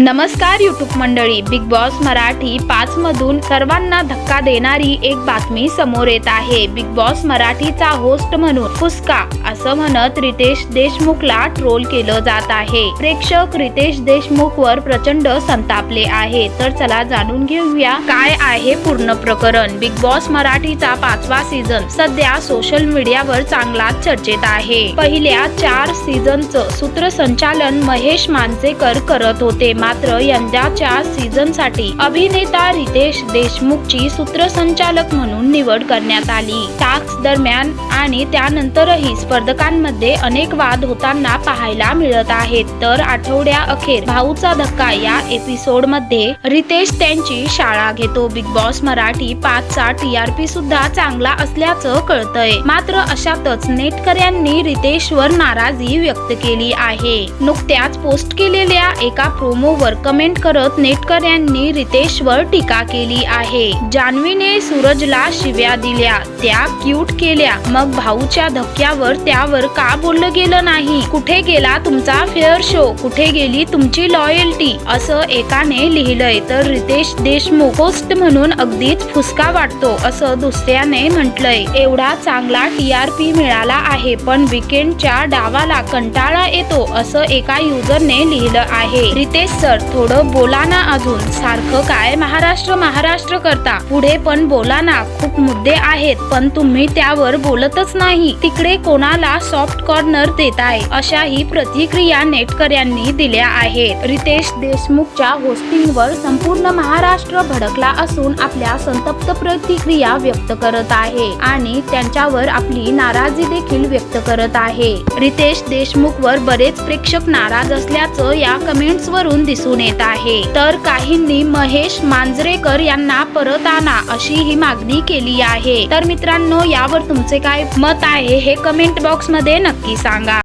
नमस्कार युट्यूब मंडळी big boss Marathi पाच मधून सर्वांना धक्का देणारी एक बातमी समोर येत आहे. बिग बॉस मराठीचा होस्ट म्हणून फुसका असं म्हणत रितेश देशमुखला ट्रोल केलं जात आहे. प्रेक्षक रितेश देशमुख वर प्रचंड संतापले आहे. तर चला जाणून घेऊया काय आहे पूर्ण प्रकरण. बिग बॉस मराठीचा पाचवा सीझन सध्या सोशल मीडियावर चांगलाच चर्चेत आहे. पहिल्या चार सीझनचं सूत्रसंचालन महेश मांजेकर करत होते. मात्र यंदाच्या सीझनसाठी अभिनेता रितेश देशमुखची सूत्रसंचालक म्हणून निवड करण्यात आली. टास्क दरम्यान आणि त्यानंतरही स्पर्धकांमध्ये अनेक वाद होताना पाहायला मिळत आहेत. तर आठवड्या अखेर भाऊचा धक्का या एपिसोडमध्ये रितेश त्यांची शाळा घेतो. बिग बॉस मराठी पाच चा टी आर पी सुद्धा चांगला असल्याचं कळतंय. मात्र अशातच नेटकऱ्यांनी रितेशवर नाराजी व्यक्त केली आहे. नुकत्याच पोस्ट केलेल्या एका प्रोमो व्हिडिओवर कमेंट करत नेटकऱ्यांनी रितेशवर टीका केली आहे. जान्हवीने सूरजला शिव्या दिल्या. त्या क्यूट केल्या. मग भाऊच्या धक्क्यावर त्यावर का बोललं गेलं नाही? कुठे गेला तुमचा फेअर शो कुठे गेली तुमची लॉयल्टी असं एकाने लिहिलंय. तर रितेश देशमुख होस्ट म्हणून अगदीच फुसका वाटतो असं दुसऱ्याने म्हटलंय. एवढा चांगला टीआरपी मिळाला आहे पण विकेंडच्या डावाला कंटाळा येतो असं एका युजरने लिहिलं आहे. रितेश सर थोडं बोला ना अजून. सारखं काय महाराष्ट्र महाराष्ट्र करता? पुढे पण बोला ना. खूप मुद्दे आहेत पण तुम्ही त्यावर बोलतच नाही. तिकडे कोणाला सॉफ्ट कॉर्नर देत आहे? अशा अशाही प्रतिक्रिया नेटकऱ्यांनी दिल्या आहेत. रितेश देशमुखच्या होस्टिंगवर संपूर्ण महाराष्ट्र भडकला असून आपल्या संतप्त प्रतिक्रिया व्यक्त करत आहे आणि त्यांच्यावर आपली नाराजी देखील व्यक्त करत आहे. रितेश देशमुख वर बरेच प्रेक्षक नाराज असल्याचं या कमेंट्स वरून दिसून येत आहे. तर काहींनी महेश मांजरेकर यांना परत आणा अशी ही मागणी केली आहे. तर मित्रांनो यावर तुमचे काय मत आहे हे कमेंट बॉक्समध्ये नक्की सांगा.